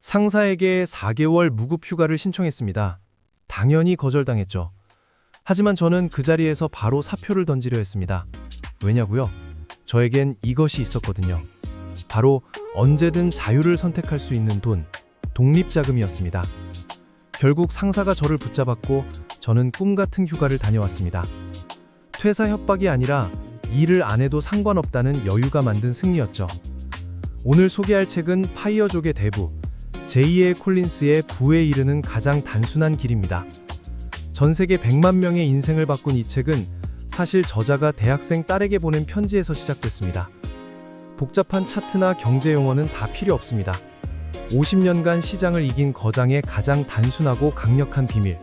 상사에게 4개월 무급 휴가를 신청했습니다. 당연히 거절당했죠. 하지만 저는 그 자리에서 바로 사표를 던지려 했습니다. 왜냐고요? 저에겐 이것이 있었거든요. 바로 언제든 자유를 선택할 수 있는 돈, 독립자금이었습니다. 결국 상사가 저를 붙잡았고 저는 꿈 같은 휴가를 다녀왔습니다. 퇴사 협박이 아니라 일을 안 해도 상관없다는 여유가 만든 승리였죠. 오늘 소개할 책은 파이어족의 대부, 제2의 콜린스의 부에 이르는 가장 단순한 길입니다. 전 세계 100만 명의 인생을 바꾼 이 책은 사실 저자가 대학생 딸에게 보낸 편지에서 시작됐습니다. 복잡한 차트나 경제 용어는 다 필요 없습니다. 50년간 시장을 이긴 거장의 가장 단순하고 강력한 비밀.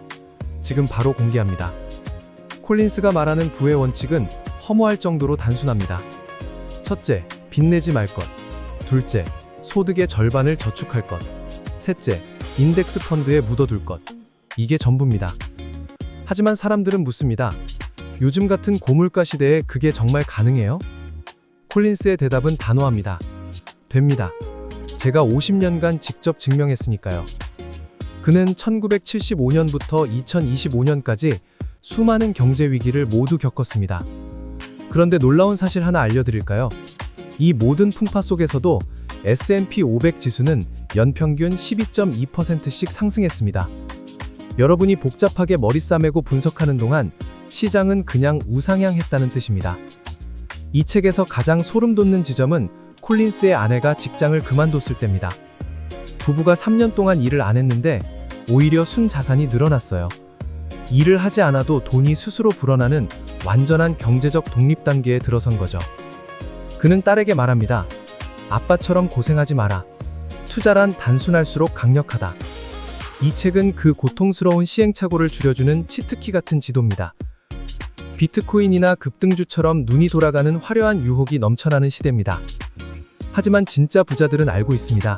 지금 바로 공개합니다. 콜린스가 말하는 부의 원칙은 허무할 정도로 단순합니다. 첫째, 빚내지 말 것. 둘째, 소득의 절반을 저축할 것. 셋째, 인덱스 펀드에 묻어둘 것. 이게 전부입니다. 하지만 사람들은 묻습니다. 요즘 같은 고물가 시대에 그게 정말 가능해요? 콜린스의 대답은 단호합니다. 됩니다. 제가 50년간 직접 증명했으니까요. 그는 1975년부터 2025년까지 수많은 경제 위기를 모두 겪었습니다. 그런데 놀라운 사실 하나 알려드릴까요? 이 모든 풍파 속에서도 S&P 500 지수는 연평균 12.2%씩 상승했습니다. 여러분이 복잡하게 머리 싸매고 분석하는 동안 시장은 그냥 우상향했다는 뜻입니다. 이 책에서 가장 소름 돋는 지점은 콜린스의 아내가 직장을 그만뒀을 때입니다. 부부가 3년 동안 일을 안 했는데 오히려 순 자산이 늘어났어요. 일을 하지 않아도 돈이 스스로 불어나는 완전한 경제적 독립 단계에 들어선 거죠. 그는 딸에게 말합니다. 아빠처럼 고생하지 마라. 투자란 단순할수록 강력하다. 이 책은 그 고통스러운 시행착오를 줄여주는 치트키 같은 지도입니다. 비트코인이나 급등주처럼 눈이 돌아가는 화려한 유혹이 넘쳐나는 시대입니다. 하지만 진짜 부자들은 알고 있습니다.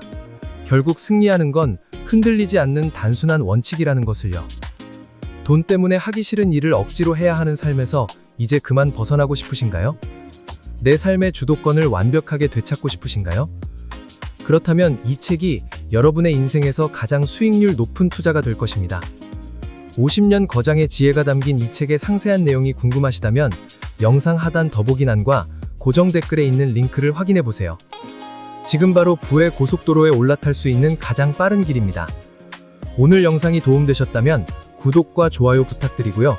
결국 승리하는 건 흔들리지 않는 단순한 원칙이라는 것을요. 돈 때문에 하기 싫은 일을 억지로 해야 하는 삶에서 이제 그만 벗어나고 싶으신가요? 내 삶의 주도권을 완벽하게 되찾고 싶으신가요? 그렇다면 이 책이 여러분의 인생에서 가장 수익률 높은 투자가 될 것입니다. 50년 거장의 지혜가 담긴 이 책의 상세한 내용이 궁금하시다면 영상 하단 더보기란과 고정 댓글에 있는 링크를 확인해 보세요. 지금 바로 부의 고속도로에 올라탈 수 있는 가장 빠른 길입니다. 오늘 영상이 도움되셨다면 구독과 좋아요 부탁드리고요.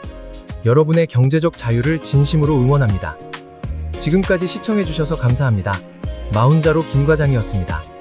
여러분의 경제적 자유를 진심으로 응원합니다. 지금까지 시청해주셔서 감사합니다. 마운자로 김과장이었습니다.